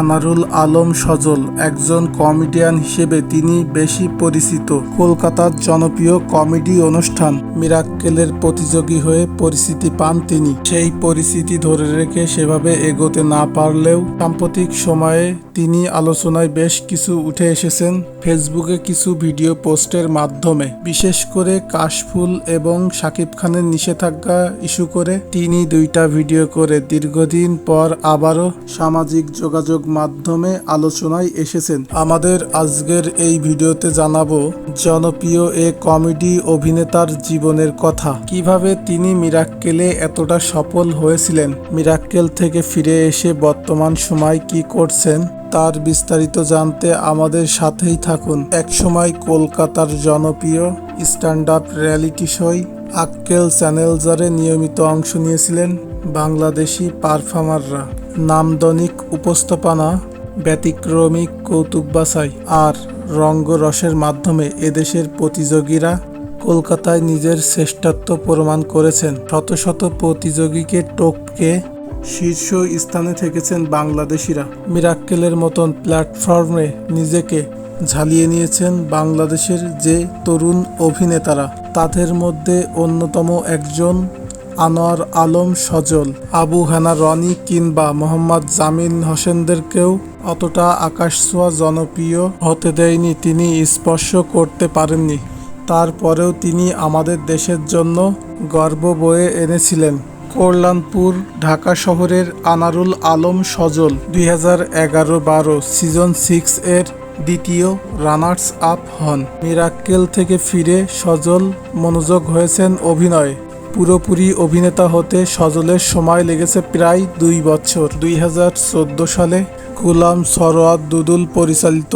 আনারুল আলম সজল একজন কমেডিয়ান হিসেবে তিনি বেশি পরিচিত। কলকাতার জনপ্রিয় কমেডি অনুষ্ঠান মিরাক্কেলের প্রতিযোগী হয়ে পরিচিতি পান তিনি। সেই পরিস্থিতি ধরে রেখে সেভাবে এগোতে না পারলেও সাম্প্রতিক সময়ে তিনি আলোচনায় বেশ কিছু উঠে এসেছেন। ফেসবুকে কিছু ভিডিও পোস্টের মাধ্যমে, বিশেষ করে কাশফুল এবং শাকিব খানের নিষেধাজ্ঞা ইস্যু করে তিনি দুইটা ভিডিও করে দীর্ঘদিন পর আবারও সামাজিক যোগাযোগ মাধ্যমে আলোচনায় এসেছেন। আমাদের আজকের এই ভিডিওতে জানাব জনপ্রিয় এ কমেডি অভিনেতার জীবনের কথা। কীভাবে তিনি মিরাক্কেলে এতটা সফল হয়েছিলেন? মিরাক্কেল থেকে ফিরে এসে বর্তমান সময় কি করছেন? তার বিস্তারিত জানতে আমাদের সাথেই থাকুন। একসময় কলকাতার জনপ্রিয় স্ট্যান্ড আপ রিয়ালিটি শোয় আক্কেল চ্যানেলজারে নিয়মিত অংশ নিয়েছিলেন বাংলাদেশি পারফর্মাররা। নামদনিক উপস্থাপনা ব্যতিক্রমিক কৌতুক বাছাই আর রঙ্গরসের মাধ্যমে এদেশের প্রতিযোগীরা কলকাতায় নিজের শ্রেষ্ঠত্ব প্রমাণ করেছেন। শত শত প্রতিযোগীকে টপকে শীর্ষ স্থানে থেকেছেন বাংলাদেশিরা। মিরাক্কেলের মতন প্ল্যাটফর্মে নিজেকে ঝালিয়ে নিয়েছেন বাংলাদেশের যে তরুণ অভিনেতারা। তাদের মধ্যে অন্যতম একজন আনোয়ার আলম সজল। আবু হানা রনি কিংবা মোহাম্মদ জামিন হোসেনদেরকেও অতটা আকাশছোঁয়া জনপ্রিয় হতে দেয়নি তিনি স্পর্শ করতে পারেননি। তারপরেও তিনি আমাদের দেশের জন্য গর্ব বয়ে এনেছিলেন। কল্যাণপুর, ঢাকা শহরের আনারুল আলম সজল দুই হাজার এগারো বারো সিজন সিক্স এর দ্বিতীয় রানার্স আপ হন। মিরাক্কেল থেকে ফিরে সজল মনোযোগ হয়েছেন অভিনয়। পুরোপুরি অভিনেতা হতে সজলের সময় লেগেছে প্রায় দুই বছর। দুই হাজার চোদ্দ সালে গুলাম সরোয়ার দুদুল পরিচালিত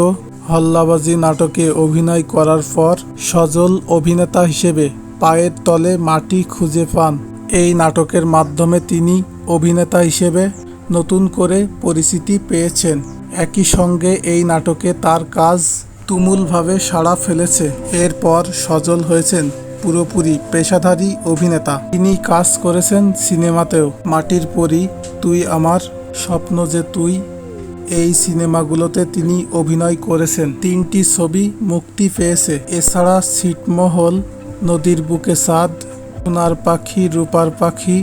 হল্লাবাজি নাটকে অভিনয় করার পর সজল অভিনেতা হিসেবে পায়ের তলে মাটি খুঁজে পান। এই নাটকের মাধ্যমে তিনি অভিনেতা হিসেবে নতুন করে পরিচিতি পেয়েছেন। একই সঙ্গে এই নাটকে তার কাজ তুমুলভাবে সাড়া ফেলেছে। এরপর সজল হয়েছেন পুরোপুরি পেশাধারী অভিনেতা। তিনি কাজ করেছেন সিনেমাতেও। মাটির পরি, তুই আমার স্বপ্ন যে তুই, এই সিনেমাগুলোতে তিনি অভিনয় করেছেন। তিনটি ছবি মুক্তি পেয়েছে। এছাড়া ছিটমহল, নদীর বুকে চাঁদ সোনার পাখি, রূপার পাখি,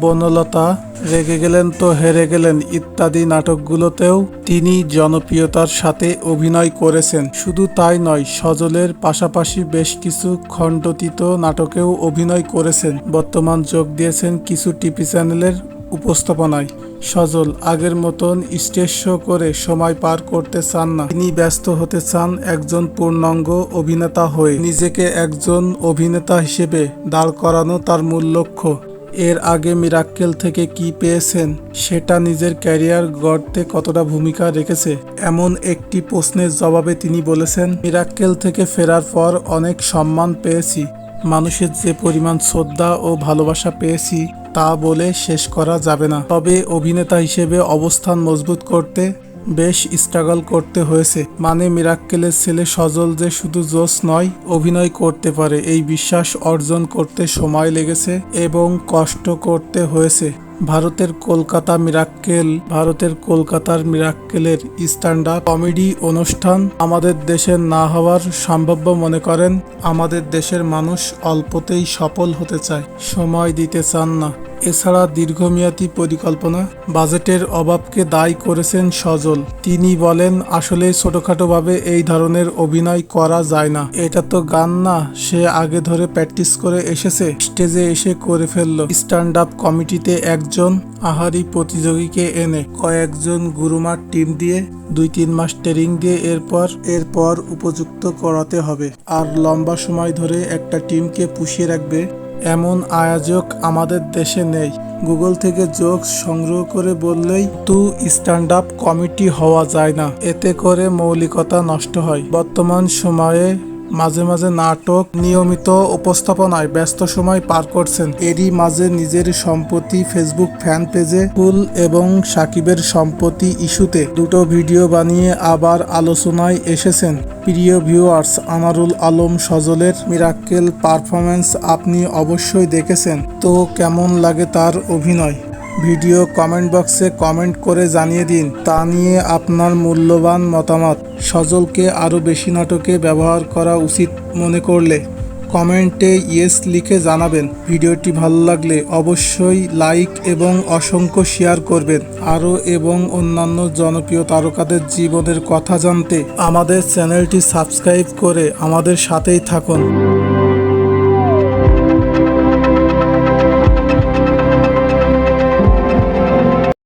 বনলতা, রেগে গেলেন তো হেরে গেলেন ইত্যাদি নাটকগুলোতেও তিনি জনপ্রিয়তার সাথে অভিনয় করেছেন। শুধু তাই নয়, সজলের পাশাপাশি বেশ কিছু খণ্ডতীত নাটকেও অভিনয় করেছেন। বর্তমান যোগ দিয়েছেন কিছু টিভি চ্যানেলের উপস্থাপনায়। সজল আগের মতন স্টেজ শো করে সময় পার করতে চান না। তিনি ব্যস্ত হতে চান একজন পূর্ণাঙ্গ অভিনেতা হয়ে। নিজেকে একজন অভিনেতা হিসেবে দাঁড় করানো তার মূল লক্ষ্য। এর আগে মিরাক্কেল থেকে কি পেয়েছেন, সেটা নিজের ক্যারিয়ার গড়তে কতটা ভূমিকা রেখেছে, এমন একটি প্রশ্নের জবাবে তিনি বলেছেন, মিরাক্কেল থেকে ফেরার পর অনেক সম্মান পেয়েছি। মানুষের যে পরিমাণ শ্রদ্ধা ও ভালোবাসা পেয়েছি তা বলে শেষ করা যাবে না। তবে অভিনেতা হিসেবে অবস্থান মজবুত করতে বেশ স্ট্রাগল করতে হয়েছে। মানে মিরাক্কেলের ছেলে সজল যে শুধু জোস নয়, অভিনয় করতে পারে। এই বিশ্বাস অর্জন করতে সময় লেগেছে এবং কষ্ট করতে হয়েছে। ভারতের কলকাতা মিরাক্কেল, ভারতের কলকাতার মিরাক্কেলের স্ট্যান্ড আপ কমেডি অনুষ্ঠান আমাদের দেশের না হওয়ার সম্ভাব্য মনে করেন, আমাদের দেশের মানুষ অল্পতেই সফল হতে চায়। সময় দিতে চান না। এছাড়া দীর্ঘমেয়াদী পরিকল্পনা, বাজেটের অভাবকে দায়ী করেছেন সজল। তিনি বলেন, আসলে ছোটখাটোভাবে এই ধরনের অভিনয় করা যায় না। এটা তো গান না, সে আগে ধরে প্র্যাকটিস করে এসেছে, স্টেজে এসে করে ফেলল। স্ট্যান্ড আপ কমিটিতে একজন আহারি প্রতিযোগীকে এনে কয়েকজন গুরুমার টিম দিয়ে দুই তিন মাস ট্রেনিং দিয়ে এরপর এরপর উপযুক্ত করাতে হবে। আর লম্বা সময় ধরে একটা টিমকে পুষিয়ে রাখবে এমন আয়োজক আমাদের দেশে নেই। গুগল থেকে জোকস সংগ্রহ করে বললেই তু স্ট্যান্ড আপ কমিটি হওয়া যায় না। এতে করে মৌলিকতা নষ্ট হয়। বর্তমান সময়ে মাঝে মাঝে নাটক নিয়মিত উপস্থাপনায় ব্যস্ত সময় পার করছেন। এরই মাঝে নিজের সম্পত্তি ফেসবুক ফ্যান পেজে ফুল এবং সাকিবের সম্পত্তি ইস্যুতে দুটো ভিডিও বানিয়ে আবার আলোচনায় এসেছেন। প্রিয় ভিউয়ার্স আনারুল আলম সজলের মিরাক্কেল পারফরমেন্স আপনি অবশ্যই দেখেছেন। তো কেমন লাগে তার অভিনয়? ভিডিও কমেন্ট বক্সে কমেন্ট করে জানিয়ে দিন। তা নিয়ে আপনার মূল্যবান মতামত। সজলকে আরও বেশি নাটকে ব্যবহার করা উচিত মনে করলে। কমেন্টে ইয়েস লিখে জানাবেন। ভিডিওটি ভালো লাগলে অবশ্যই লাইক এবং অসংখ্য শেয়ার করবেন। আরও এবং অন্যান্য জনপ্রিয় তারকাদের জীবনের কথা জানতে আমাদের চ্যানেলটি সাবস্ক্রাইব করে আমাদের সাথেই থাকুন।